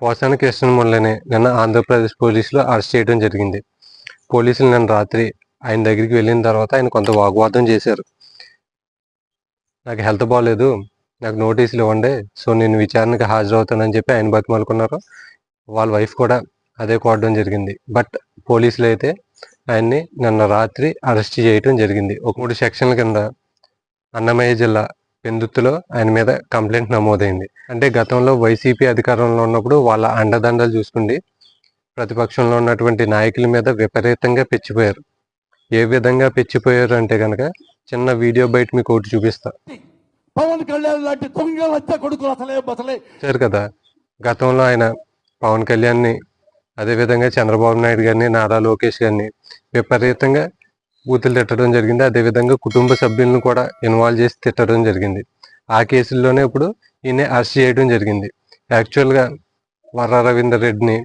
పోసాన కృష్ణమురళిని నిన్న ఆంధ్రప్రదేశ్ పోలీసులు అరెస్ట్ చేయడం జరిగింది. పోలీసులు నిన్న రాత్రి ఆయన దగ్గరికి వెళ్ళిన తర్వాత ఆయన కొంత వాగ్వాదం చేశారు. నాకు హెల్త్ బాగాలేదు నాకు నోటీసులు ఇవ్వండి సో నేను విచారణకు హాజరవుతానని చెప్పి ఆయన బతిమాలుకున్నారు. వాళ్ళ వైఫ్ కూడా అదే కోరడం జరిగింది. బట్ పోలీసులు అయితే ఆయన్ని నిన్న రాత్రి అరెస్ట్ చేయడం జరిగింది. ఒక మూడు సెక్షన్ల కింద అన్నమయ్య జిల్లా పెందుత్తులో ఆయన మీద కంప్లైంట్ నమోదైంది. అంటే గతంలో వైసీపీ అధికారంలో ఉన్నప్పుడు వాళ్ళ అండదండలు చూసుకుండి ప్రతిపక్షంలో ఉన్నటువంటి నాయకుల మీద విపరీతంగా పెచ్చిపోయారు. ఏ విధంగా పెచ్చిపోయారు అంటే కనుక చిన్న వీడియో బయట మీకు ఒకటి చూపిస్తా. పవన్ కళ్యాణ్ లాంటి దొంగ లచ్చ కొడుకులు అసలే బసలే. చూశారు కదా గతంలో ఆయన పవన్ కళ్యాణ్ని అదేవిధంగా చంద్రబాబు నాయుడు గారిని నారా లోకేష్ గారిని విపరీతంగా బూతులు తిట్టడం జరిగింది. అదేవిధంగా కుటుంబ సభ్యులను కూడా ఇన్వాల్వ్ చేసి తిట్టడం జరిగింది. ఆ కేసుల్లోనే ఇప్పుడు ఈయన అరెస్ట్ చేయడం జరిగింది. యాక్చువల్గా వర్ర రవీందర్ రెడ్డిని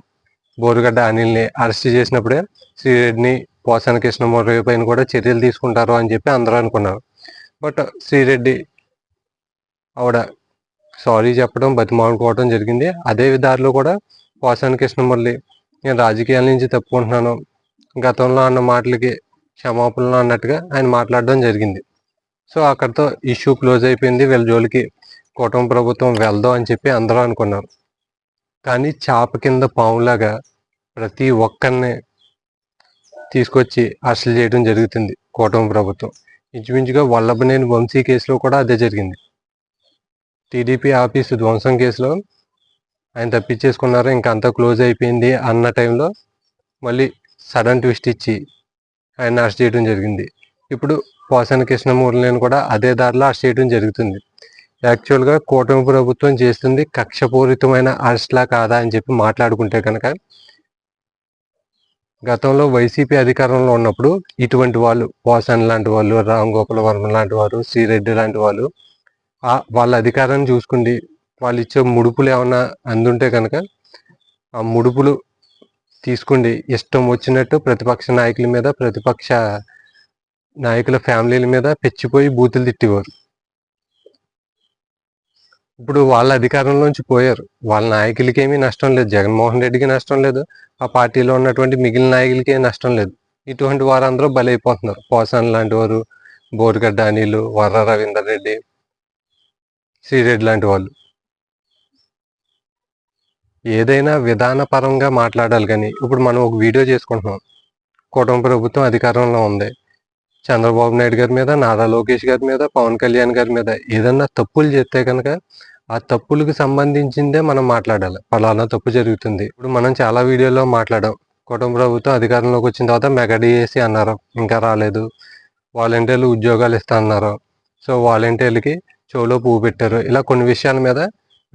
బోరుగడ్డ అనిల్ని అరెస్ట్ చేసినప్పుడే శ్రీరెడ్డిని పోసాన కృష్ణమూర్తి పైన కూడా చర్యలు తీసుకుంటారు అని చెప్పి అందరూ అనుకున్నారు. బట్ శ్రీరెడ్డి ఆవిడ సారీ చెప్పడం బతిమాడుకోవడం జరిగింది. అదే దారిలో కూడా పోసాని కృష్ణమురళి నేను రాజకీయాల నుంచి తప్పుకుంటున్నాను గతంలో అన్న మాటలకి క్షమాపణలు అన్నట్టుగా ఆయన మాట్లాడడం జరిగింది. సో అక్కడితో ఇష్యూ క్లోజ్ అయిపోయింది. వీళ్ళ జోలికి కూటమి ప్రభుత్వం వెళ్దాం అని చెప్పి అందరూ అనుకున్నారు. కానీ చాప కింద పాములాగా ప్రతి ఒక్కరిని తీసుకొచ్చి అరెస్టులు చేయడం జరుగుతుంది కూటమి ప్రభుత్వం. ఇంచుమించుగా వల్లభనేని వంశీ కేసులో కూడా అదే జరిగింది. టీడీపీ ఆఫీసు ధ్వంసం కేసులో ఆయన తప్పించేసుకున్నారు. ఇంకా అంతా క్లోజ్ అయిపోయింది అన్న టైంలో మళ్ళీ సడన్ ట్విస్ట్ ఇచ్చి ఆయన అరెస్ట్ చేయడం జరిగింది. ఇప్పుడు పోసాన కృష్ణమూర్తిని కూడా అదే దారిలో అరెస్ట్ చేయడం జరుగుతుంది. యాక్చువల్గా కూటమి ప్రభుత్వం చేస్తుంది కక్షపూరితమైన అరెస్ట్లా కాదా అని చెప్పి మాట్లాడుకుంటే కనుక గతంలో వైసీపీ అధికారంలో ఉన్నప్పుడు ఇటువంటి వాళ్ళు పోసాన్ లాంటి వాళ్ళు రామ్ గోపాల వర్మ లాంటి వారు శ్రీరెడ్డి లాంటి వాళ్ళు వాళ్ళ అధికారాన్ని చూసుకుండి వాళ్ళు ఇచ్చే ముడుపులు ఏమన్నా అందుంటే కనుక ఆ ముడుపులు తీసుకోండి. ఇష్టం వచ్చినట్టు ప్రతిపక్ష నాయకుల మీద ప్రతిపక్ష నాయకుల ఫ్యామిలీల మీద పెచ్చిపోయి బూతులు తిట్టేవారు ఇప్పుడు వాళ్ళ అధికారంలోంచి పోయారు. వాళ్ళ నాయకులకి ఏమీ నష్టం లేదు. జగన్మోహన్ రెడ్డికి నష్టం లేదు. ఆ పార్టీలో ఉన్నటువంటి మిగిలిన నాయకులకి నష్టం లేదు. ఇటువంటి వారందరూ బలైపోతున్నారు. పోసాన్ లాంటి వారు బోరుగడ్డ అనిలు వర్ర రవీందర్ రెడ్డి శ్రీరెడ్డి లాంటి వాళ్ళు. ఏదైనా విధానపరంగా మాట్లాడాలి కానీ ఇప్పుడు మనం ఒక వీడియో చేసుకుంటున్నాం. కూటమి ప్రభుత్వం అధికారంలో ఉంది. చంద్రబాబు నాయుడు గారి మీద నారా లోకేష్ గారి మీద పవన్ కళ్యాణ్ గారి మీద ఏదన్నా తప్పులు చేస్తే కనుక ఆ తప్పులకు సంబంధించిందే మనం మాట్లాడాలి. పలానా తప్పు జరుగుతుంది. ఇప్పుడు మనం చాలా వీడియోలో మాట్లాడాం. కుటుంబ ప్రభుత్వం అధికారంలోకి వచ్చిన తర్వాత మెగా డిఎస్సి అన్నారు. ఇంకా రాలేదు. వాలంటీర్లు ఉద్యోగాలు ఇస్తా అన్నారు. సో వాలంటీర్లకి చెవులో పువ్వు పెట్టారు. ఇలా కొన్ని విషయాల మీద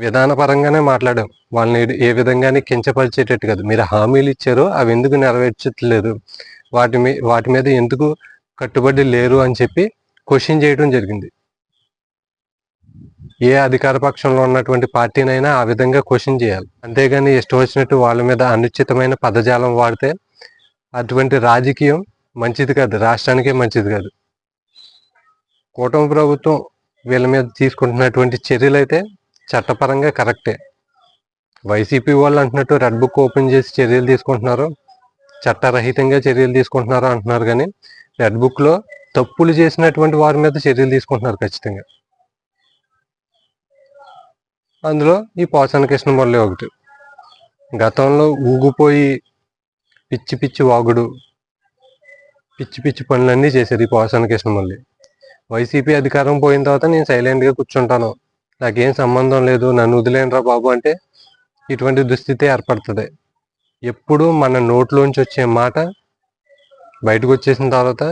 విధానపరంగానే మాట్లాడాం. వాళ్ళని ఏ- విధంగానే కించపరిచేటట్టు కాదు. మీరు హామీలు ఇచ్చారో అవి ఎందుకు నెరవేర్చట్లేదు? వాటి మీ వాటి మీద ఎందుకు కట్టుబడి లేరు అని చెప్పి క్వశ్చన్ చేయడం జరిగింది. ఏ అధికార పక్షంలో ఉన్నటువంటి పార్టీనైనా ఆ విధంగా క్వశ్చన్ చేయాలి. అంతేగాని ఇష్టం వచ్చినట్టు వాళ్ళ మీద అనుచితమైన పదజాలం వాడితే అటువంటి రాజకీయం మంచిది కాదు. రాష్ట్రానికే మంచిది కాదు. కూటమి ప్రభుత్వం వీళ్ళ మీద తీసుకుంటున్నటువంటి చర్యలు అయితే చట్టపరంగా కరెక్టే. వైసీపీ వాళ్ళు అంటున్నట్టు రెడ్ బుక్ ఓపెన్ చేసి చర్యలు తీసుకుంటున్నారు. చట్టరహితంగా చర్యలు తీసుకుంటున్నారు అంటున్నారు కానీ రెడ్ బుక్లో తప్పులు చేసినటువంటి వారి మీద చర్యలు తీసుకుంటున్నారు ఖచ్చితంగా. అందులో ఈ పోసాన కృష్ణమురళి ఒకటి. గతంలో ఊగిపోయి పిచ్చి పిచ్చి వాగుడు పిచ్చి పిచ్చి పనులన్నీ చేశారు ఈ పోసాన కృష్ణమురళి వైసీపీ అధికారం పోయిన తర్వాత నేను సైలెంట్గా కూర్చుంటాను. నాకేం సంబంధం లేదు నన్ను వదిలేనరా బాబు అంటే ఇటువంటి దుస్థితి ఏర్పడుతుంది. ఎప్పుడు మన నోట్లోంచి వచ్చే మాట బయటకు వచ్చేసిన తర్వాత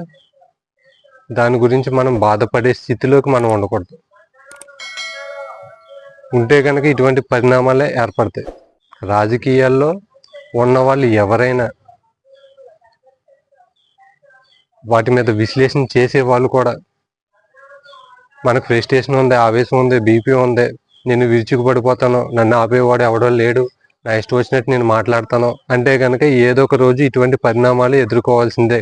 దాని గురించి మనం బాధపడే స్థితిలోకి మనం ఉండకూడదు. ఉంటే కనుక ఇటువంటి పరిణామాలే ఏర్పడతాయి. రాజకీయాల్లో ఉన్న వాళ్ళు ఎవరైనా వాటి మీద విశ్లేషణ చేసే వాళ్ళు కూడా మనకు ఫ్రస్ట్రేషన్ ఉంది ఆవేశం ఉంది బీపీ ఉంది. నేను విరుచుకుపడిపోతాను. నన్ను ఆపేవాడు ఎవడో లేడు. నా ఇష్టం వచ్చినట్టు నేను మాట్లాడతాను. అంటే కనుక ఏదో ఒక రోజు ఇటువంటి పరిణామాలు ఎదుర్కోవాల్సిందే.